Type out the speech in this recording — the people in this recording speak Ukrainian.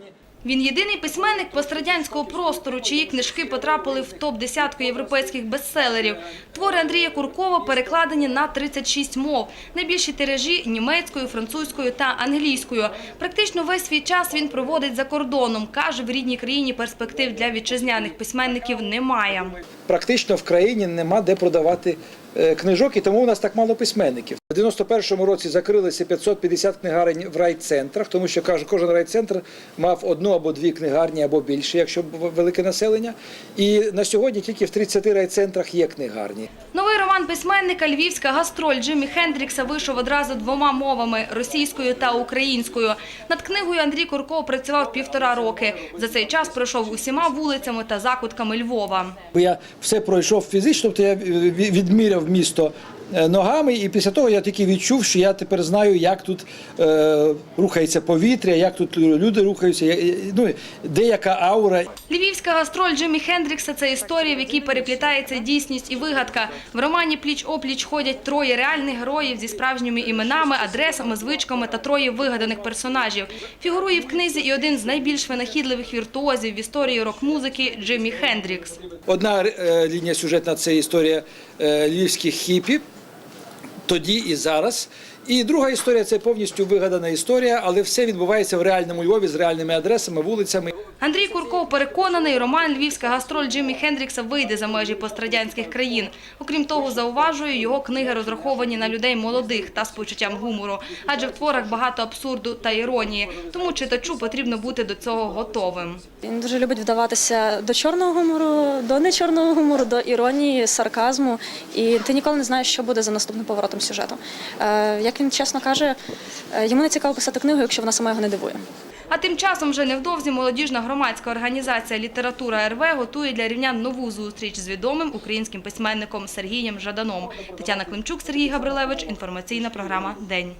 Yeah. Він єдиний письменник пострадянського простору, чиї книжки потрапили в топ-десятку європейських бестселерів. Твори Андрія Куркова перекладені на 36 мов. Найбільші тиражі – німецькою, французькою та англійською. Практично весь свій час він проводить за кордоном. Каже, в рідній країні перспектив для вітчизняних письменників немає. практично в країні нема де продавати е, книжок, і тому у нас так мало письменників. У 91-му році закрилися 550 книгарень в райцентрах, тому що каже, кожен райцентр мав одну або дві книгарні, або більше, якщо велике населення. І на сьогодні тільки в 30 райцентрах є книгарні. Новий роман письменника «Львівська гастроль» Джиммі Хендрікса вийшов одразу двома мовами – російською та українською. Над книгою Андрій Курков працював півтора роки. За цей час пройшов усіма вулицями та закутками Львова. Я все пройшов фізично, тобто я ві- відміряв місто ногами, і після того я тільки відчув, що я тепер знаю, як тут е, рухається повітря, як тут люди рухаються, я- ну, де яка аура. Львівська гастроль Джиммі Хендрікса – це історія, в якій переплітається дійсність і вигадка. В романі «Пліч-опліч» ходять троє реальних героїв зі справжніми іменами, адресами, звичками та троє вигаданих персонажів. Фігурує в книзі і один з найбільш винахідливих віртуозів в історії рок-музики – Джиммі Хендрікс. Одна е, лінія сюжетна це історія е, львівських хіпі, тоді і зараз. І друга історія це повністю вигадана історія, але все відбувається в реальному Львові з реальними адресами, вулицями. Андрій Курков переконаний, роман «Львівська гастроль» Джиммі Хендрікса вийде за межі пострадянських країн. Окрім того, зауважує, його книги розраховані на людей молодих та з почуттям гумору, адже в творах багато абсурду та іронії. Тому читачу потрібно бути до цього готовим. Він дуже любить вдаватися до чорного гумору, до нечорного гумору, до іронії, сарказму. І ти ніколи не знаєш, що буде за наступним поворотом сюжету. Е, як він чесно каже, е, йому не цікаво писати книгу, якщо вона сама його не дивує. А тим часом вже невдовзі молодіжна громадська організація «Література РВ» готує для рівнян нову зустріч з відомим українським письменником Сергієм Жаданом. Тетяна Климчук, Сергій Габрилевич. Інформаційна програма «День».